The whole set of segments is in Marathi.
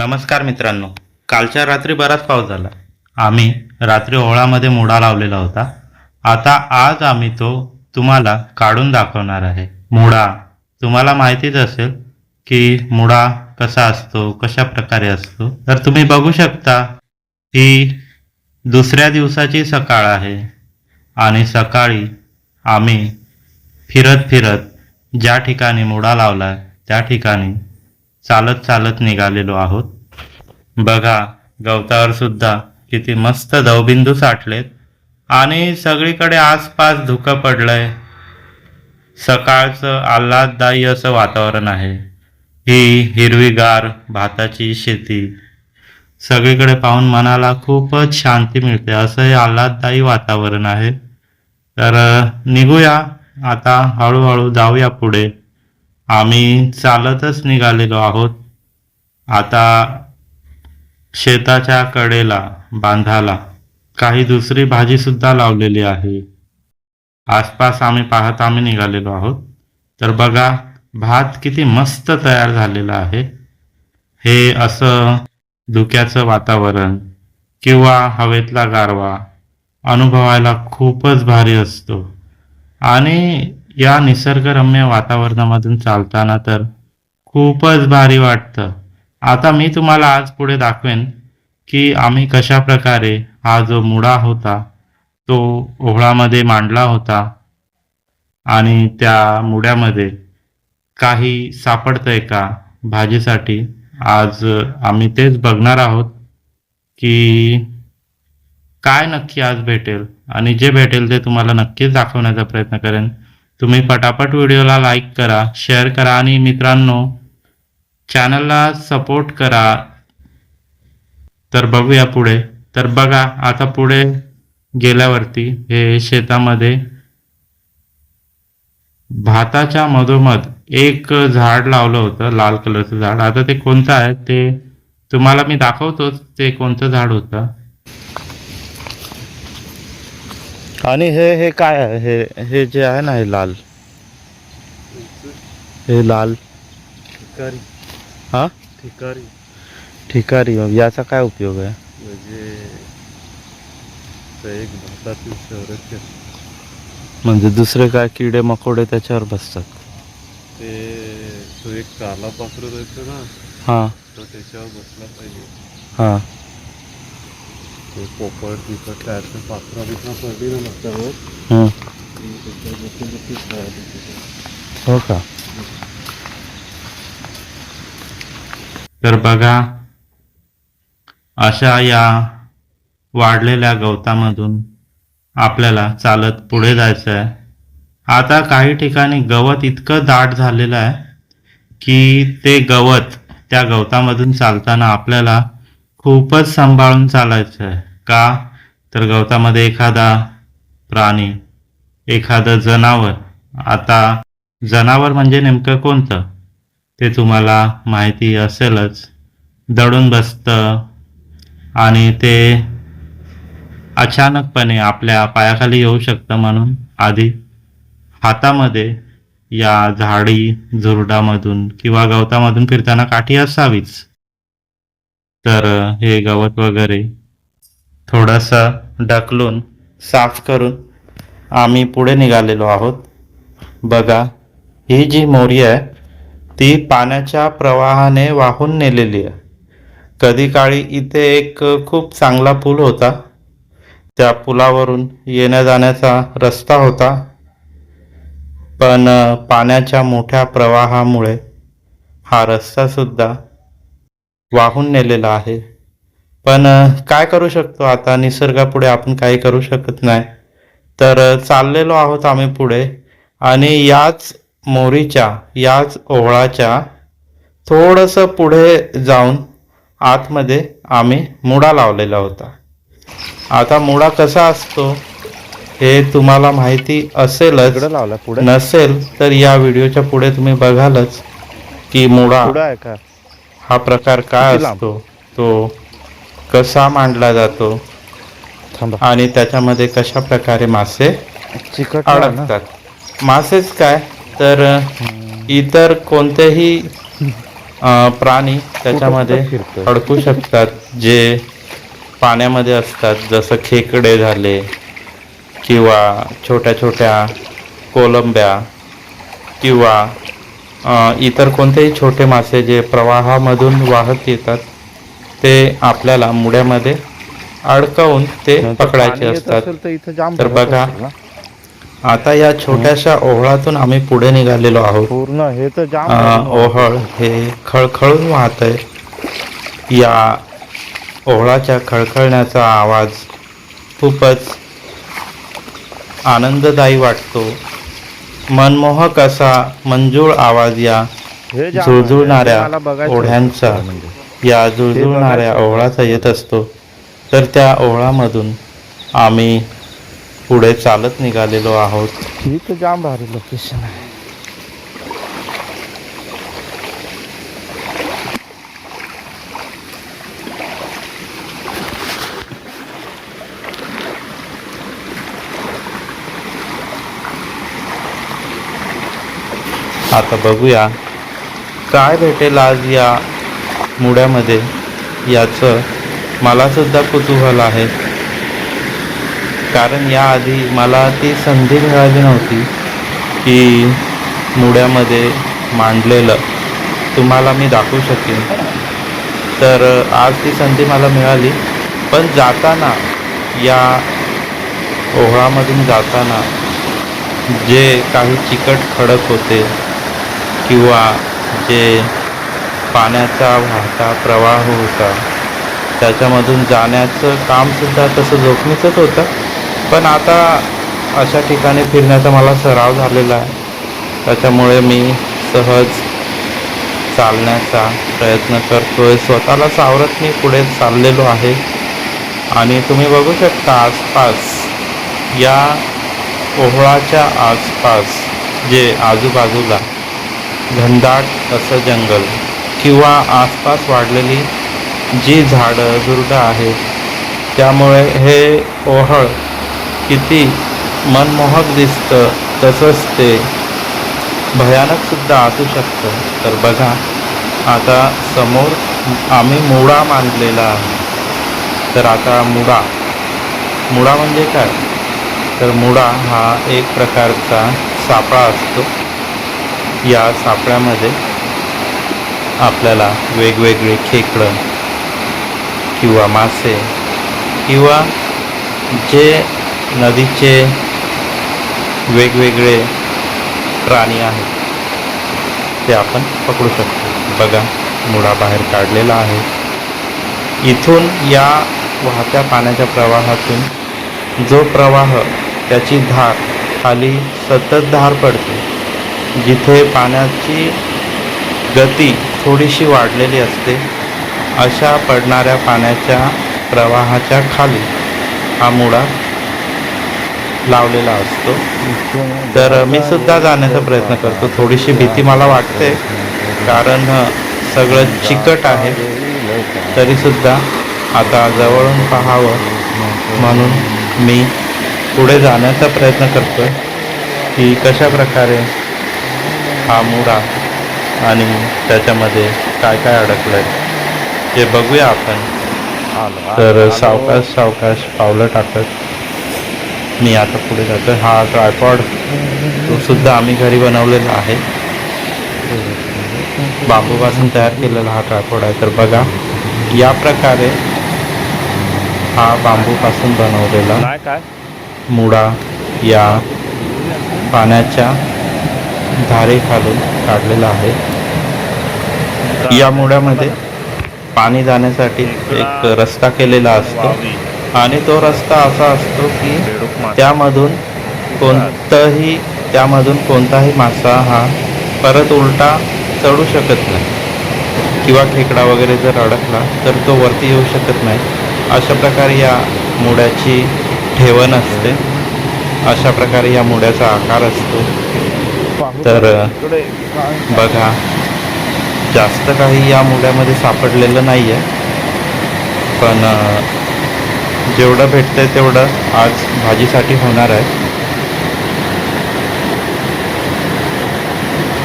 नमस्कार मित्रांनो. कालच्या रात्री बराच पाऊस झाला. आम्ही रात्री ओळामध्ये मुडा लावलेला होता. आता आज आम्ही तो तुम्हाला काढून दाखवणार आहे. मुडा. तुम्हाला माहितीच असेल की मुडा कसा असतो कशा प्रकारे असतो. तर तुम्ही बघू शकता ही दुसऱ्या दिवसाची सकाळ आहे आणि सकाळी आम्ही फिरत फिरत ज्या ठिकाणी मुडा लावला त्या ठिकाणी चालत चालत निघालेलो आहोत. बघा गवतावर सुद्धा किती मस्त दवबिंदू साठलेत. आणि सगळीकडे आसपास धुकं पडलंय. सकाळचं आल्हाददायी असं वातावरण आहे. ही हिरवीगार भाताची शेती. सगळीकडे पाहून मनाला खूपच शांती मिळते. असं हे आल्हाददायी वातावरण आहे. तर निघूया. आता हळूहळू जाऊया पुढे. आम्ही चालतच निघालेलो आहोत. आता शेताच्या कडेला बांधाला काही दुसरी भाजी सुद्धा लावलेली आहे. आसपास आम्ही पाहत आम्ही निघालेलो आहोत. तर बघा भात किती मस्त तयार झालेला आहे. हे असं धुक्याचं वातावरण किंवा हवेतला गारवा अनुभवायला खूपच भारी असतो. आणि या निसर्गरम्य वातावरणामधून चालताना तर खूपच भारी वाटतं. आता मी तुम्हाला आज पुढे दाखवेन की आम्ही कशा प्रकारे हा जो मुडा होता तो ओहळामध्ये मांडला होता आणि त्या मुड्यामध्ये काही सापडतंय का भाजीसाठी आज आम्ही तेच बघणार आहोत की काय नक्की आज भेटेल आणि जे भेटेल ते तुम्हाला नक्कीच दाखवण्याचा प्रयत्न करेन. तुम्ही पटापट व्हिडिओला लाईक करा शेअर करा आणि मित्रांनो चॅनलला सपोर्ट करा. तर बघूया पुढे. तर बघा आता पुढे गेल्यावरती हे शेतामध्ये भाताच्या मधोमध एक झाड लावलं होतं लाल कलरचं झाड. आता ते कोणतं आहे ते तुम्हाला मी दाखवतोच ते कोणतं झाड होतं? आणि हे हे काय आहे? हे हे जे आहे ना हे लाल. हे लाल. ठिकारी हा? ठिकारी ठिकारी याचा काय उपयोग आहे? म्हणजे ते एक भारतातील संरक्षण म्हणजे दुसरे काय किडे मकोडे त्याच्यावर बसतात. ते तो एक काला पाखरू ना. हा. तो त्याच्यावर बसला पाहिजे. हा. ते पोपट बिपट काय असं पाखरा बिखरा पडली ना मोठी मोठी झाड. हो का? तर बघा अशा या वाढलेल्या गवतामधून आपल्याला चालत पुढे जायचं आहे. आता काही ठिकाणी गवत इतकं दाट झालेलं आहे की ते गवत त्या गवतामधून चालताना आपल्याला खूपच सांभाळून चालायचं आहे. का? तर गवतामध्ये एखादा प्राणी एखादं जनावर. आता जनावर म्हणजे नेमकं कोणतं? ते तुम्हाला माहिती असेलच. दडून बसतं आणि ते अचानकपणे आपल्या पायाखाली येऊ शकतं म्हणून आधी हातामध्ये या झाडी झुरडामधून किंवा गवतामधून फिरताना काठी असावीच. तर हे गवत वगैरे थोडासा ढकलून साफ करून आम्ही पुढे निघालेलो आहोत. बघा ही जी मोरी आहे ती पाण्याच्या प्रवाहाने वाहून नेलेली आहे. कधी काळी इथे एक खूप चांगला पूल होता. त्या पुलावरून येण्या जाण्याचा रस्ता होता. पण पाण्याच्या मोठ्या प्रवाहामुळे हा रस्तासुद्धा वाहून नेलेला आहे. पण काय करू शकतो आता? निसर्गापुढे आपण काही करू शकत नाही. तर चाललेलो आहोत आम्ही पुढे आणि याच मोरीच्या याच ओहळाच्या थोडंसं पुढे जाऊन आतमध्ये आम्ही मुडा लावलेला होता. आता मुडा कसा असतो हे तुम्हाला माहिती असेलच. लावला पुढे? नसेल तर या व्हिडिओच्या पुढे तुम्ही बघालच की मुडा आहे का? हा प्रकार किती लांब? असतो? तो कसा मांडला जातो? थांबा. आणि त्याच्यामध्ये कशा प्रकारे मासे चिकट आहे ना? अडकतात? मासेच काय? तर इतर कोणतेही अ, प्राणी त्याच्यामध्ये फिरतोय. अडकू शकतात जे पाण्यामध्ये असतात जसं खेकडे झाले किंवा छोट्या छोट्या कोलंब्या किंवा इतर कोणतेही छोटे मासे जे प्रवाहामधून वाहत येतात ते आपल्याला मुड्यामध्ये अडकवून ते पकडायचे असतात तर बघा. आता या छोट्याशा ओहळातून आम्ही पुढे निघालेलो आहोत पूर्ण हे तर. ओहळ हे खळखळून वाहत आहे या ओहळाच्या खळखळण्याचा आवाज खूपच आनंददायी वाटतो मनमोहक असा मंजूळ आवाज या झुळझुळणाऱ्या होतं ओढ्यांचा म्हणजे. या जुळजुळणाऱ्या बघायचं. ओहळाचा येत असतो तर त्या ओहळामधून आम्ही पुढे चालत निघालेलो आहोत ही तर जाम भारी लोकेशन आहे आता बघूया. काय भेटेल आज या मुड्यामध्ये? याचं मलासुद्धा कुतूहल आहे. कारण याआधी मला ती संधी मिळाली नव्हती की मुड्यामध्ये मांडलेलं तुम्हाला मी दाखवू शकेन. तर आज ती संधी मला मिळाली. पण जाताना या ओहळामधून जाताना जे काही चिकट खडक होते किंवा जे पाण्याचा वाहता प्रवाह होता त्याच्यामधून जाण्याचं कामसुद्धा तसं जोखमीचंच होतं. पण आता अशा ठिकाणी फिरण्याचा मला सराव झालेला आहे. त्याच्यामुळे मी सहज चालण्याचा प्रयत्न करतोय. स्वतःला सावरत मी पुढे चाललेलो आहे. आणि तुम्ही बघू शकता आसपास या ओहळाच्या आसपास जे आजूबाजूला घनदाट असं जंगल किंवा आसपास वाढलेली जी झाडं झुरडं आहेत त्यामुळे हे ओहळ किती मनमोहक दिसतं तसंच ते भयानकसुद्धा असू शकतं. तर बघा आता समोर आम्ही मुडा मांडलेला आहे. तर आता मुडा. मुडा म्हणजे काय? तर मुडा हा एक प्रकारचा सापळा असतो. या सापळ्यामध्ये आपल्याला वेगवेगळे खेकडं किंवा मासे किंवा जे नदीचे वेगवेगळे प्राणी आहेत ते आपण पकडू शकतो. बघा मुळा बाहेर काढलेला आहे. इथून या वाहत्या पाण्याच्या प्रवाहातून जो प्रवाह त्याची धार खाली सतत धार पडते जिथे पाण्याची गती थोडीशी वाढलेली असते अशा पडणाऱ्या पाण्याच्या प्रवाहाच्या खाली हा मुळा लावलेला असतो. तर मी सुद्धा जाण्याचा प्रयत्न करतो. थोडीशी भीती मला वाटते कारण सगळं चिकट आहे. तरीसुद्धा आता जवळून पाहावं म्हणून मी पुढे जाण्याचा प्रयत्न करतो की कशा प्रकारे हा मुडा आणि त्याच्यामध्ये काय काय अडकलं आहे ते बघूया आपण. तर सावकाश सावकाश पावलं टाकत मी आता पुढे जातो हा ट्रायपॉड तो सुद्धा आम्ही घरी बनवलेला आहे. बांबूपासून तयार केलेला हा ट्रायपॉड आहे. तर बघा या प्रकारे हा बांबूपासून बनवलेला मुडा या पाण्याच्या धारेखालून काढलेला आहे. या मुड्यामध्ये पाणी जाण्यासाठी एक रस्ता केलेला असतो आणि तो रस्ता असा असतो की त्यामधून कोणतंही त्यामधून कोणताही मासा हा परत उलटा चढू शकत नाही. किंवा खेकडा वगैरे जर अडकला तर तो वरती येऊ शकत नाही. अशा प्रकारे या मुड्याची ठेवण असते. अशा प्रकारे या मुड्याचा आकार असतो. तर बघा जास्त काही या मुड्यामध्ये सापडलेलं नाही आहे पण जेवढं भेटतंय तेवढं आज भाजीसाठी होणार आहे.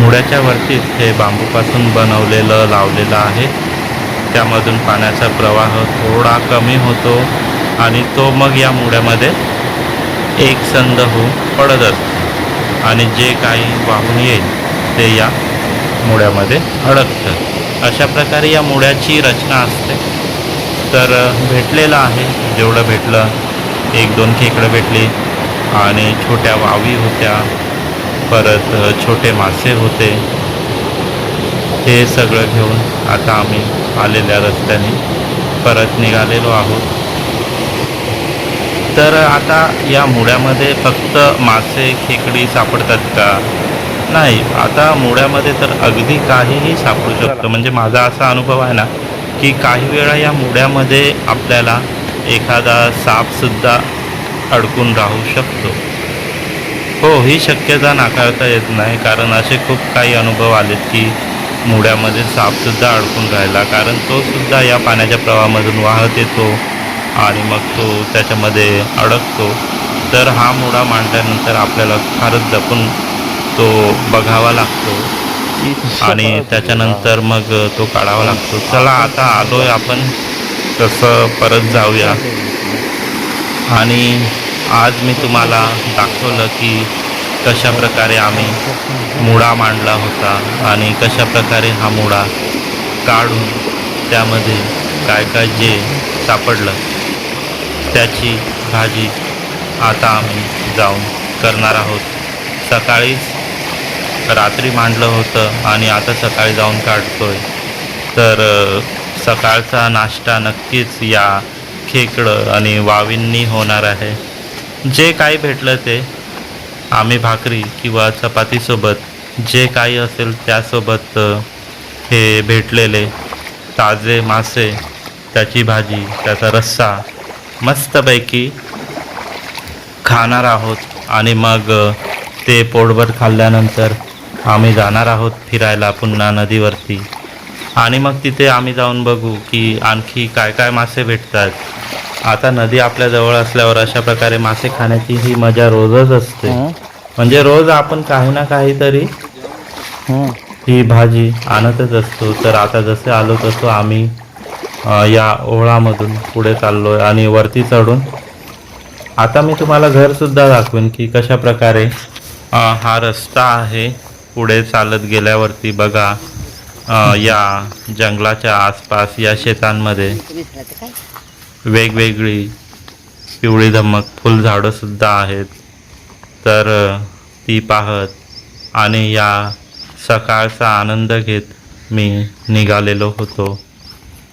मुळ्याच्या वरतीच हे बांबूपासून बनवलेलं लावलेलं आहे. त्यामधून पाण्याचा प्रवाह थोडा कमी होतो आणि तो मग या मुळ्यामध्ये एक संद होऊन पडत असतो. आणि जे काही वाहून येईल ते या मुळ्यामध्ये अडकतं. अशा प्रकारे या मुळ्याची रचना असते. तर भेटलेलं आहे. जेवढं भेटलं एक दोन खेकडं भेटली आणि छोट्या वावी होत्या. परत छोटे मासे होते. हे सगळं घेऊन आता आम्ही आलेल्या रस्त्याने परत निघालेलो आहोत. तर आता या मुळ्यामध्ये फक्त मासे खेकडी सापडतात का? नाही. आता मुळ्यामध्ये तर अगदी काहीही सापडू शकतं. म्हणजे माझा असा अनुभव आहे ना की काही वेळा या मुळ्यामध्ये आपल्याला एखादा सापसुद्धा अडकून राहू शकतो. हो ही शक्यता नाकारता येत नाही कारण असे खूप काही अनुभव आलेत की मुळ्यामध्ये सापसुद्धा अडकून राहिला. कारण तो सुद्धा या पाण्याच्या प्रवाहामधून वाहत येतो. आणि मग तो त्याच्यामध्ये अडकतो. तर हा मुळा मांडल्यानंतर आपल्याला फारच जपून तो बघावा लागतो. आणि त्याच्यानंतर मग तो काढावा लागतो. चला आता आलोय आपण. तसं परत जाऊया. आणि आज मी तुम्हाला दाखवलं की कशा प्रकारे आम्ही मुळा मांडला होता आणि कशा प्रकारे हा मुळा काढून त्यामध्ये काय काय जे सापडलं. त्याची भाजी आता आम्ही जाऊन करणार आहोत. सकाळीच रात्री मांडलं होतं आणि आता सकाळी जाऊन काढतोय. तर सकाळचा नाश्ता नक्कीच या खेकडं आणि वावींनी होणार आहे. जे काही भेटलं ते आम्ही भाकरी किंवा चपातीसोबत जे काही असेल त्यासोबत हे भेटलेले ताजे मासे त्याची भाजी त्याचा रस्सा मस्तपैकी खाणार आहोत आणि मग ते पोटभर खाल्ल्यानंतर आम्ही जाणार आहोत फिरायला पुन्हा नदीवरती आणि मग तिथे आम्ही जाऊन बघू की आणखी काय काय मासे भेटतात आता नदी आपल्या जवळ असल्यावर अशा प्रकारे मासे खाण्याची ही मजा रोजच असते. म्हणजे रोज आपण काही ना काहीतरी हं. भाजी आणतच असतो तर आता जसे आलो तसं आम्ही या ओळामधून पुढे चाललो आहे आणि वरती चढून. आता मी तुम्हाला घरसुद्धा दाखवेन की कशा प्रकारे हा रस्ता आहे पुढे चालत गेल्यावरती बघा. या जंगलाच्या आसपास या शेतांमध्ये वेगवेगळी पिवळी धमक फुलझाडंसुद्धा आहेत. तर ती पाहत आणि या सकाळचा आनंद घेत मी निघालेलो होतो.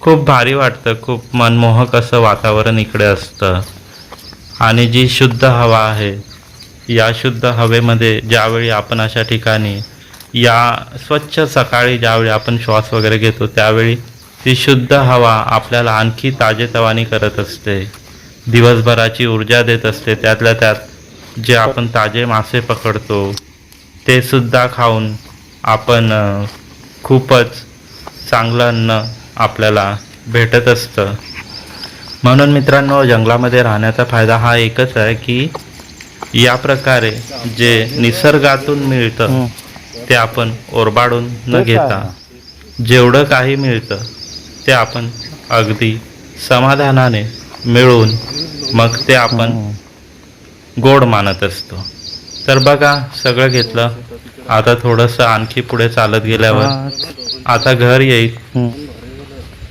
खूप भारी वाटतं खूप मनमोहक असं वातावरण इकडे असतं. आणि जी शुद्ध हवा आहे या शुद्ध हवेमध्ये ज्यावेळी आपण अशा ठिकाणी या स्वच्छ सकाळी ज्यावेळी आपण श्वास वगैरे घेतो त्यावेळी ती शुद्ध हवा आपल्याला आणखी ताजेतवानी करत असते. दिवसभराची ऊर्जा देत असते त्यातल्या त्यात जे आपण ताजे मासे पकडतो ते सुद्धा खाऊन आपण खूपच चांगलं अन्न आपल्याला भेटत असतं म्हणून मित्रांनो जंगलामध्ये राहण्याचा फायदा हा एकच आहे की या प्रकारे जे निसर्गातून मिळतं. ते आपण ओरबाडून न? घेता जेवढं काही मिळतं ते आपण अगदी समाधानाने मिळून मग ते आपण. गोड मानत असतो तर बघा सगळं घेतलं आता थोडंसं आणखी पुढे चालत गेल्यावर आता घर येईल.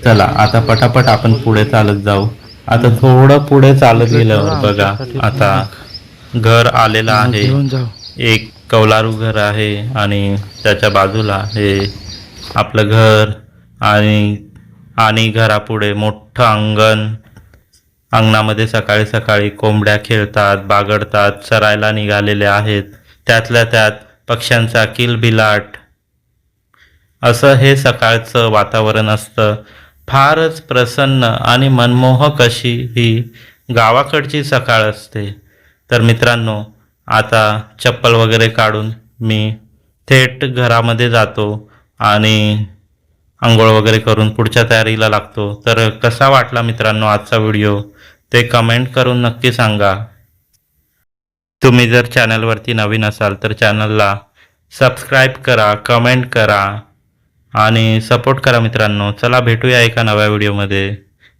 चला आता पटापट आपण पुढे चालत जाऊ. आता थोडं पुढे चालत गेल्यावर बघा आता घर आलेलं आहे. एक कौलारू घर आहे आणि त्याच्या बाजूला हे आपलं घर आणि आणि घरापुढे मोठं अंगण. अंगणामध्ये सकाळी सकाळी कोंबड्या खेळतात बागडतात चरायला निघालेले आहेत. त्यातल्या त्यात पक्ष्यांचा किलबिलाट. असं हे सकाळचं वातावरण असतं. फारच प्रसन्न आणि मनमोहक अशी ही गावाकडची सकाळ असते. तर मित्रांनो आता चप्पल वगैरे काढून मी थेट घरामध्ये जातो आणि आंघोळ वगैरे करून पुढच्या तयारीला लागतो. तर कसा वाटला मित्रांनो आजचा व्हिडिओ? ते कमेंट करून नक्की सांगा. तुम्ही जर चॅनलवरती नवीन असाल तर चॅनलला सबस्क्राईब करा कमेंट करा. आणि सपोर्ट करा मित्रांनो. चला भेटूया एका नव्या व्हिडिओमध्ये.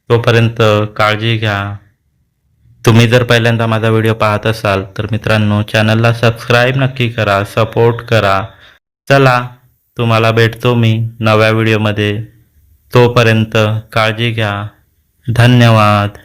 तोपर्यंत काळजी घ्या. तुम्ही जर पहिल्यांदा माझा व्हिडिओ पाहत असाल तर मित्रांनो चॅनलला सबस्क्राईब नक्की करा सपोर्ट करा. चला तुम्हाला भेटतो मी नव्या व्हिडिओमध्ये. तोपर्यंत काळजी घ्या. धन्यवाद.